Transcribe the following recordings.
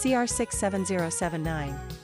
CR67079.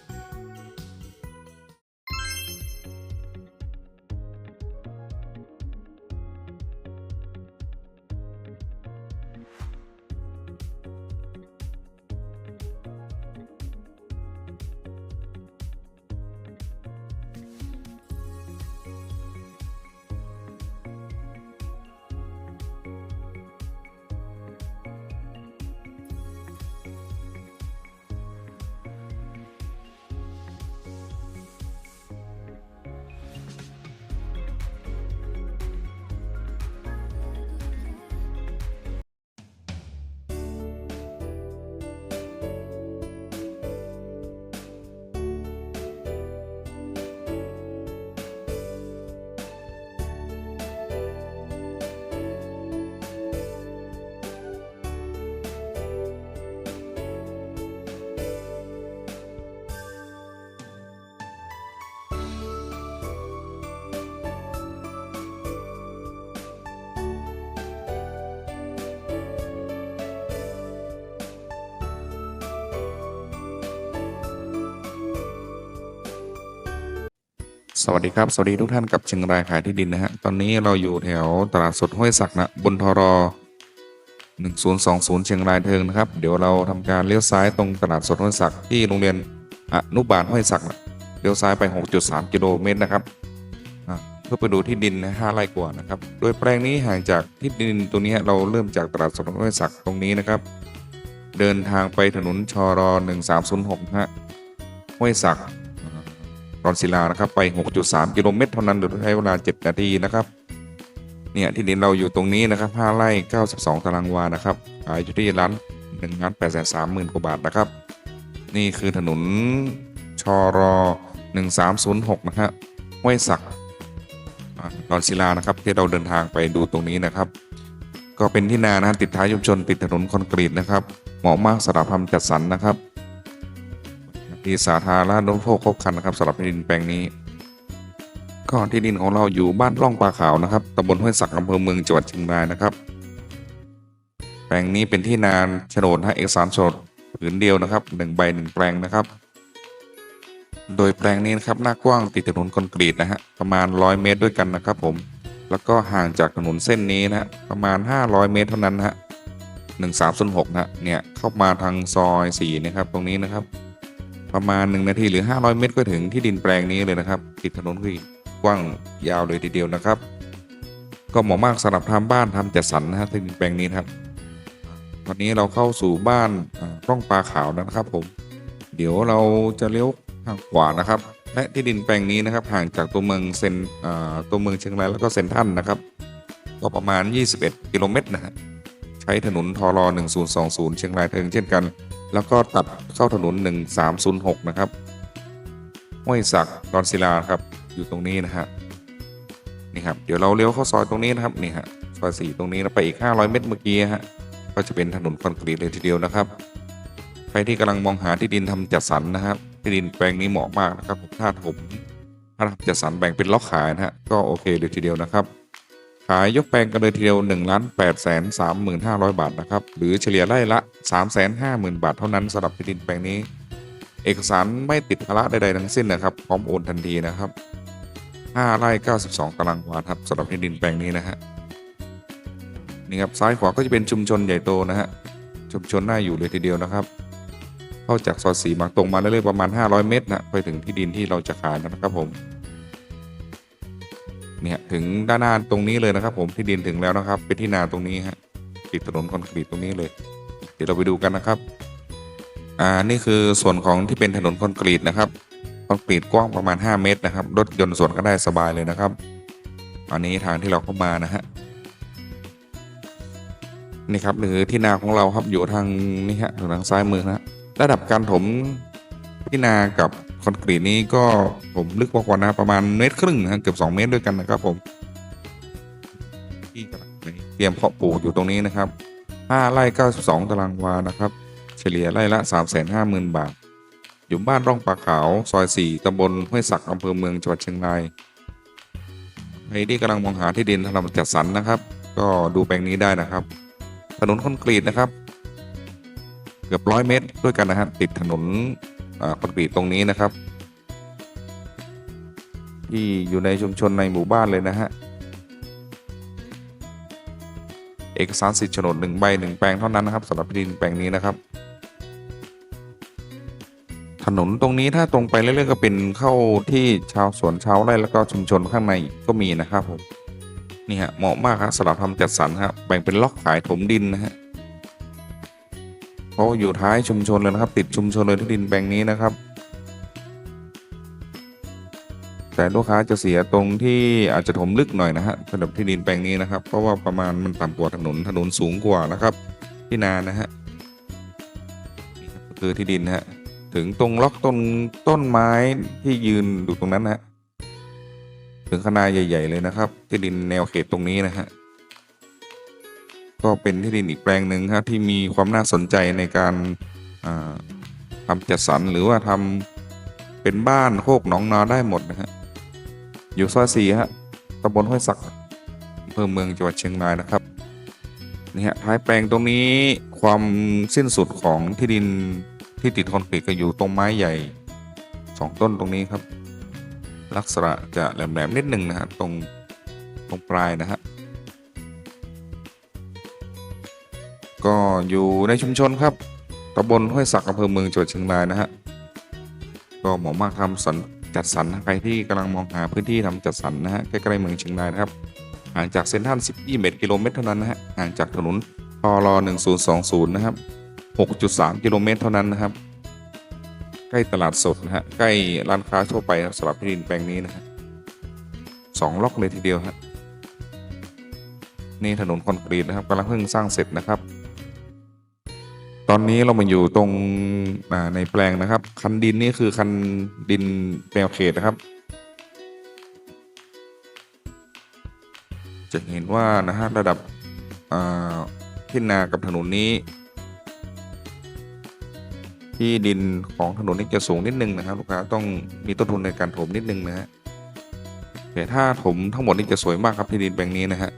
สวัสดีครับ สวัสดีทุกท่านกับเชียงรายขายที่ดินนะฮะ ตอนนี้เราอยู่แถวตลาดสดห้วยศักนะบนทร1020 เชียงรายเทิงนะครับ เดี๋ยวเราทำการเลี้ยวซ้ายตรงตลาดสดห้วยศักที่โรงเรียนอนุบาลห้วยศักนะเลี้ยวซ้ายไป 6.3 กิโลเมตรนะครับเพื่อไปดูที่ดินนะ5ไร่กว่านะครับ โดยแปลงนี้ห่างจากที่ดินตัวนี้เราเริ่มจากตลาดสดห้วยศักตรงนี้นะครับ เดินทางไปถนนชร1306นะฮะห้วยศัก รอนศิลานะครับไป 6.3 กิโลเมตรเท่านั้นโดยใช้เวลา 7 นาทีนะครับเนี่ยที่ดินเราอยู่ตรงนี้นะครับ5ไร่92 ตารางวานะครับขายอยู่ที่ร้าน1ล้าน8แสน3หมื่นกว่าบาทนะครับ นี่คือถนนชร1306นะฮะห้วยศักอ่ารอนศิลานะครับที่เราเดินทางไปดูตรงนี้นะครับ ก็เป็นที่นานะฮะติดท้ายชุมชนติดถนนคอนกรีตนะครับเหมาะมากสำหรับทำจัดสรรนะครับ ที่สาธารณนุโภคครบครันนะครับสำหรับที่ดินแปลงนี้ ก็ที่ดินของเราอยู่บ้านร่องปลาขาวนะครับตำบลห้วยศักอำเภอเมืองจังหวัดเชียงรายนะครับ แปลงนี้เป็นที่นานโฉนดให้เอกสารโฉนดผืนเดียวนะครับหนึ่งใบหนึ่งแปลงนะครับ โดยแปลงนี้นะครับหน้ากว้างติดถนนคอนกรีตนะฮะประมาณ 100 เมตรด้วยกันนะครับผมแล้วก็ห่างจากถนนเส้นนี้นะฮะประมาณ 500 เมตรเท่านั้นนะฮะ1306นะฮะเนี่ยเข้ามาทางซอย4นะครับตรงนี้นะครับ ประมาณ 1 นาทีหรือ 500 เมตรก็ถึงที่ดินแปลงนี้เลยนะครับ ติดถนนที่กว้างยาวเลยทีเดียวนะครับ ก็เหมาะมากสำหรับทำบ้านทำจัดสรรนะฮะที่ดินแปลงนี้ครับตอนนี้เราเข้าสู่บ้านร่องปลาขาวนะครับผม เดี๋ยวเราจะเลี้ยวทางขวานะครับ และที่ดินแปลงนี้นะครับห่างจากตัวเมืองเซนตัวเมืองเชียงรายแล้วก็เซนทันนะครับ ก็ประมาณ 21 กิโลเมตรนะฮะใช้ถนนทร1020 เชียงรายเทิงเช่นกัน แล้วก็ตัดเข้าถนน 1306 นะครับห้วยศักดอนศิลาครับอยู่ตรงนี้นะฮะนี่ครับเดี๋ยวเราเลี้ยวเข้าซอยตรงนี้นะครับนี่ฮะซอยสี่ตรงนี้แล้วไปอีก 500 เมตรเมื่อกี้ฮะก็จะเป็นถนนคอนกรีตเลยทีเดียวนะครับใครที่กำลังมองหาที่ดินทำจัดสรรนะครับที่ดินแปลงนี้เหมาะมากนะครับผมถ้าผมถ้าทำจัดสรรแบ่งเป็นล็อกขายนะฮะก็โอเคเลยทีเดียวนะครับ ขายยกแปลงกันเลยทีเดียว1ล้าน8แสน3หมื่น500 บาทนะครับ หรือเฉลี่ยไร่ละ3แสน5หมื่นบาทเท่านั้นสำหรับที่ดินแปลงนี้ เอกสารไม่ติดภาระใดๆทั้งสิ้นนะครับ พร้อมโอนทันทีนะครับ 5 ไร่ 92 ตารางวาครับสำหรับที่ดินแปลงนี้นะฮะนี่ครับซ้ายขวาก็จะเป็นชุมชนใหญ่โตนะฮะชุมชนน่าอยู่เลยทีเดียวนะครับ เข้าจากซอยสีมาตรงมาเรื่อยๆประมาณ 500 เมตรนะไปถึงที่ดินที่เราจะขายนะครับผม เนี่ยถึงด้านหน้าตรงนี้เลยนะครับ ผมที่ดินถึงแล้วนะครับ เป็นที่นาตรงนี้ฮะติดถนนคอนกรีตตรงนี้เลย เดี๋ยวเราไปดูกันนะครับ อ่านี่คือส่วนของที่เป็นถนนคอนกรีตนะครับคอนกรีตกว้างประมาณ 5 เมตรนะครับรถยนต์สวนก็ได้สบายเลยนะครับ อันนี้ทางที่เราเข้ามานะฮะนี่ครับหรือที่นาของเราครับอยู่ทางนี่ฮะทางซ้ายมือนะฮะระดับการถมที่นากับ คอนกรีตนี้ก็ผมลึกกว่านะประมาณเมตรครึ่งนะเกือบ2 เมตรด้วยกันนะครับผมที่กำลังเตรียมเพาะปลูกอยู่ตรงนี้นะครับ5ไร่92 ตารางวานะครับ เฉลี่ยไร่ละ 350,000 บาท อยู่บ้านร่องปลาขาวซอย 4ตำบลห้วยศักอำเภอเมืองจังหวัดเชียงรายใครที่กำลังมองหาที่ดินทำจัดสรรนะครับ ก็ดูแปลงนี้ได้นะครับ ถนนคอนกรีตนะครับ เกือบร้อยเมตรด้วยกันนะฮะติดถนน คอนกรีตตรงนี้นะครับ ที่อยู่ในชุมชนในหมู่บ้านเลยนะฮะเอกสารสิทธิ์โฉนดหนึ่งใบหนึ่งแปลงเท่านั้นนะครับสำหรับที่ดินแปลงนี้นะครับ ถนนตรงนี้ถ้าตรงไปเรื่อยๆก็เป็นเข้าที่ชาวสวนชาวไร่แล้วก็ชุมชนข้างในก็มีนะครับผมนี่ฮะเหมาะมากครับสำหรับทำจัดสรรครับแบ่งเป็นล็อกขายถมดินนะฮะ เพราะอยู่ท้ายชุมชนเลยนะครับ ติดชุมชนเลยที่ดินแปลงนี้นะครับ แต่ลูกค้าจะเสียตรงที่อาจจะถมลึกหน่อยนะฮะสำหรับที่ดินแปลงนี้นะครับ เพราะว่าประมาณมันต่ำกว่าถนนถนนสูงกว่านะครับ ที่นานะฮะคือที่ดินฮะถึงตรงล็อกต้นต้นไม้ที่ยืนอยู่ตรงนั้นนะฮะถึงขนาดใหญ่ ๆ เลยนะครับ ที่ดินแนวเขตตรงนี้นะฮะ ก็เป็นที่ดินอีกแปลงหนึ่งครับที่มีความน่าสนใจในการอ่าทำจัดสรรหรือว่าทำเป็นบ้านโคกหนองนาได้หมดนะฮะอยู่ซอยสี่ฮะตำบลห้วยสักอำเภอเมืองจังหวัดเชียงรายนะครับนี่ฮะท้ายแปลงตรงนี้ความสิ้นสุดของที่ดินที่ติดคอนกรีตก็อยู่ตรงไม้ใหญ่สองต้นตรงนี้ครับ ลักษณะจะแหลมๆนิดหนึ่งนะฮะตรงตรงปลายนะฮะ ก็อยู่ในชุมชนครับตำบลห้วยสักอำเภอเมืองจังหวัดเชียงรายนะฮะก็เหมาะมากทำสรรจัดสรรนะใครที่กำลังมองหาพื้นที่ทำจัดสรรนะฮะใกล้ๆเมืองเชียงรายนะครับห่างจากเซ็นทรัล10 21กิโลเมตรเท่านั้นนะฮะห่างจากถนนพล1020นะครับ6.3 กิโลเมตรเท่านั้นนะครับ ใกล้ตลาดสดนะฮะใกล้ร้านค้าทั่วไปสำหรับที่ดินแปลงนี้นะฮะสองล็อกเลยทีเดียวฮะนี่ถนนคอนกรีตนะครับกำลังเพิ่งสร้างเสร็จนะครับ ตอนนี้เรามาอยู่ตรงในแปลงนะครับ คันดินนี่คือคันดินแนวเขตนะครับ จะเห็นว่านะฮะระดับที่นากับถนนนี้ ที่ดินของถนนนี่จะสูงนิดนึงนะครับลูกค้าต้องมีต้นทุนในการถมนิดนึงนะฮะแต่ถ้าถมทั้งหมดนี่จะสวยมากครับที่ดินแปลงนี้นะฮะ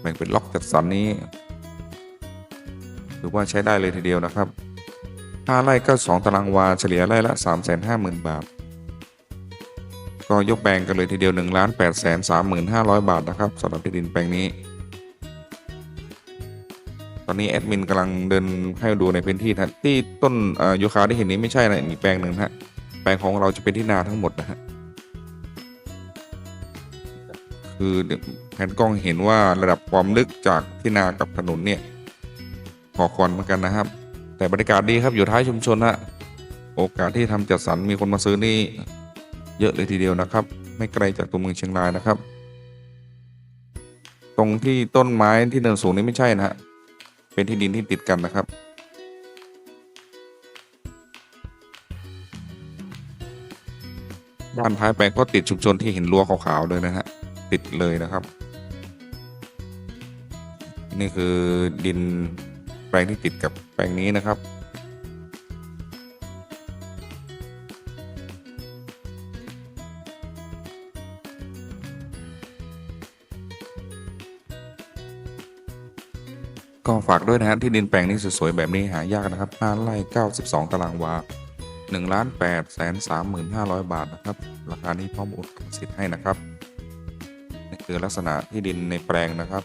แบ่งเป็นล็อกจัดสรรนี้ ถือว่าใช้ได้เลยทีเดียวนะครับ5ไร่ก็ 2 ตารางวาเฉลี่ยไร่ละ 3 5 0 0 0 0 บาท ก็ยกแปลงกันเลยทีเดียว1ล้าน8 3 5 0 0 บาทนะครับสำหรับที่ดินแปลงนี้ ตอนนี้แอดมินกำลังเดินให้ดูในพื้นที่นะที่ต้นยูคาที่เห็นนี้ไม่ใช่นะอีกแปลงหนึ่งนะฮะแปลงของเราจะเป็นที่นาทั้งหมดนะฮะคือแผนกล้องเห็นว่าระดับความลึกจากที่นากับถนนเนี่ย พอควรเหมือนกันนะครับ แต่บรรยากาศดีครับอยู่ท้ายชุมชนฮะโอกาสที่ทำจัดสรรมีคนมาซื้อนี่เยอะเลยทีเดียวนะครับ ไม่ไกลจากตัวเมืองเชียงรายนะครับ ตรงที่ต้นไม้ที่เนินสูงนี่ไม่ใช่นะฮะเป็นที่ดินที่ติดกันนะครับด้านท้ายแปลงก็ติดชุมชนที่เห็นรั้วขาวๆเลยนะฮะติดเลยนะครับ นี่คือดิน แปลงที่ติดกับแปลงนี้นะครับ ก็ฝากด้วยนะฮะที่ดินแปลงนี้สวยๆแบบนี้หายากนะครับ5ไร่92 ตารางวา1ล้าน8แสน35,500 บาทนะครับ ราคานี้พร้อมโอนกรรมสิทธิ์ให้นะครับนี่คือลักษณะที่ดินในแปลงนะครับ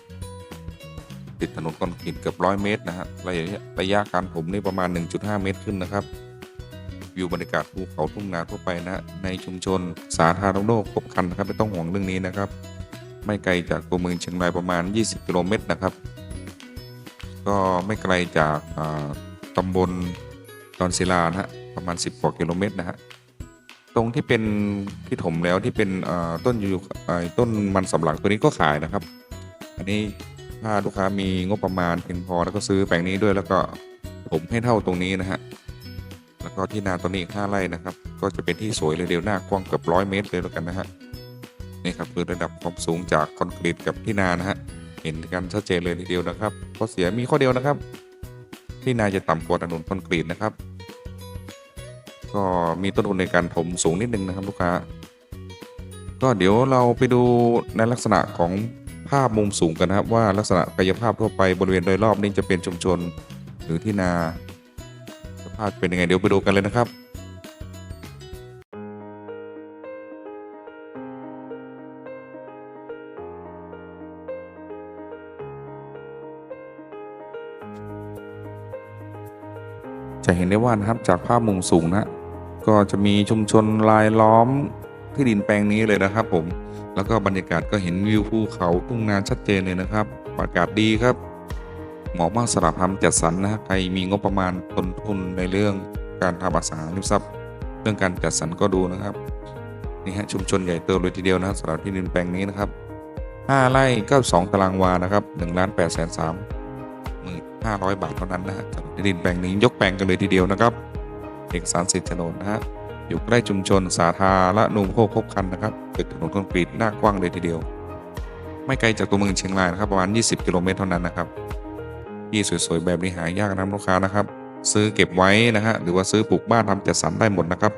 ติดถนนคอนกรีตเกือบร้อยเมตรนะฮะระยะระยะการถมนี่ประมาณ 1.5 เมตรขึ้นนะครับ วิวบรรยากาศภูเขาทุ่งนาทั่วไปนะในชุมชนสาธารณโลกครบครันนะครับไม่ต้องห่วงเรื่องนี้นะครับ ไม่ไกลจากตัวเมืองเชียงรายประมาณ 20 กิโลเมตรนะครับ ก็ไม่ไกลจากตำบลดอนศิลานะฮะประมาณ 10กว่ากิโลเมตรนะฮะตรงที่เป็นที่ถมแล้วที่เป็นต้นยูอ่าต้นมันสำปะหลังตัวนี้ก็ขายนะครับ อันนี้ ถ้าลูกค้ามีงบประมาณเพียงพอแล้วก็ซื้อแปลงนี้ด้วยแล้วก็ผมให้เท่าตรงนี้นะฮะแล้วก็ที่นาตัวนี้ห้าไร่นะครับ ก็จะเป็นที่สวยเลยเดียวหน้ากว้างเกือบร้อยเมตรเลยแล้วกันนะฮะนี่ครับคือระดับความสูงจากคอนกรีตกับที่นานะฮะเห็นกันชัดเจนเลยทีเดียวนะครับข้อเสียมีข้อเดียวนะครับ ที่นาจะต่ำกว่าถนนคอนกรีตนะครับ ก็มีต้นทุนในการถมสูงนิดนึงนะครับลูกค้า ก็เดี๋ยวเราไปดูในลักษณะของ ภาพมุมสูงกันนะครับ ว่าลักษณะกายภาพทั่วไปบริเวณโดยรอบนี้จะเป็นชุมชน หรือที่นาสภาพเป็นยังไงเดี๋ยวไปดูกันเลยนะครับจะเห็นได้ว่านะครับจากภาพมุมสูงนะ ก็จะมีชุมชนลายล้อม ที่ดินแปลงนี้เลยนะครับ ผม แล้วก็บรรยากาศก็เห็นวิวภูเขาทุ่งนาชัดเจนเลยนะครับ อากาศดีครับ เหมาะมากสำหรับทำจัดสรรนะฮะใครมีงบประมาณต้นทุนในเรื่องการทำอสังหาริมทรัพย์ เรื่องการจัดสรรก็ดูนะครับนี่ฮะชุมชนใหญ่โตเลยทีเดียวนะสำหรับที่ดินแปลงนี้นะครับ5ไร่92ตารางวานะครับ1ล้าน8แสน3หมื่น500บาทเท่านั้นนะฮะสำหรับที่ดินแปลงนี้ยกแปลงกันเลยทีเดียวนะครับ เอกสารสิทธิ์โฉนดนะฮะ อยู่ใกล้ชุมชนสาธารณนูมโภคครบคันนะครับตึกถนนคอนกรีตหน้ากว้างเลยทีเดียว ไม่ไกลจากตัวเมืองเชียงรายนะครับประมาณ 20 กิโลเมตรเท่านั้นนะครับที่สวยๆแบบนี้หายากนะลูกค้านะครับ ซื้อเก็บไว้นะฮะหรือว่าซื้อปลูกบ้านทำจัดสรรได้หมดนะครับ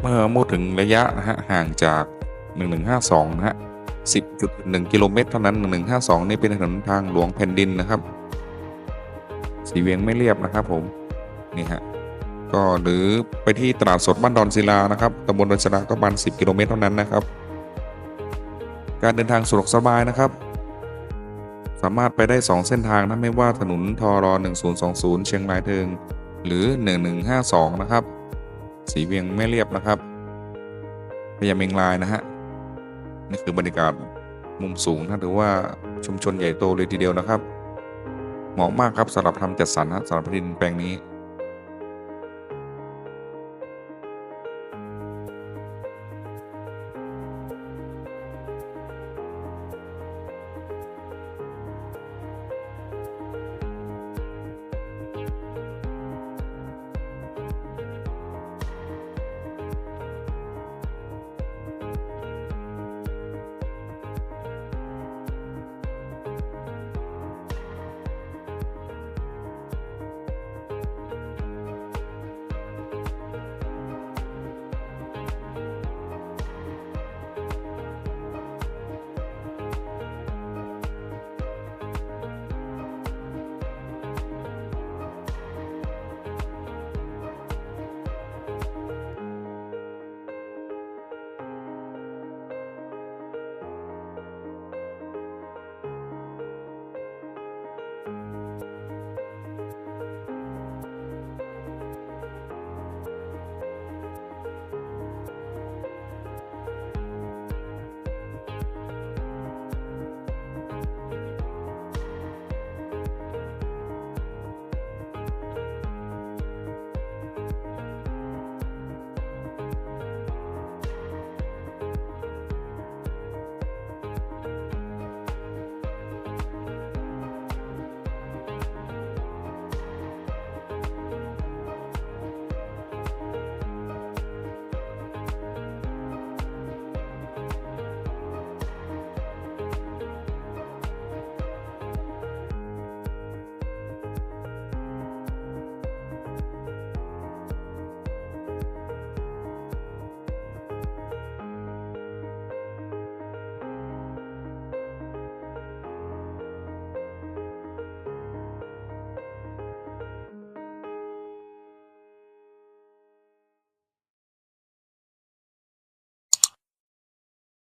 เมื่อพูดถึงระยะนะฮะห่างจาก 1152 นะฮะ 10.1 กิโลเมตรเท่านั้น 1152 นี่เป็นถนนทางหลวงแผ่นดินนะครับ สีเวียงไม่เรียบนะครับผม นี่ฮะ ก็หรือไปที่ตลาดสดบ้านดอนศิลานะครับตำบลดอนศิลาก็ประมาณ 10 กิโลเมตรเท่านั้นนะครับ การเดินทางสะดวกสบายนะครับสามารถไปได้ 2 เส้นทางนะไม่ว่าถนนทร1020 เชียงรายเทิง หรือ 1152 นะครับ สีเวียงไม่เรียบนะครับพยาเมงลายนะฮะนี่คือบรรยากาศมุมสูงนะถือว่าชุมชนใหญ่โตเลยทีเดียวนะครับ เหมาะมากครับสำหรับทำจัดสรรนะสำหรับที่ดินแปลงนี้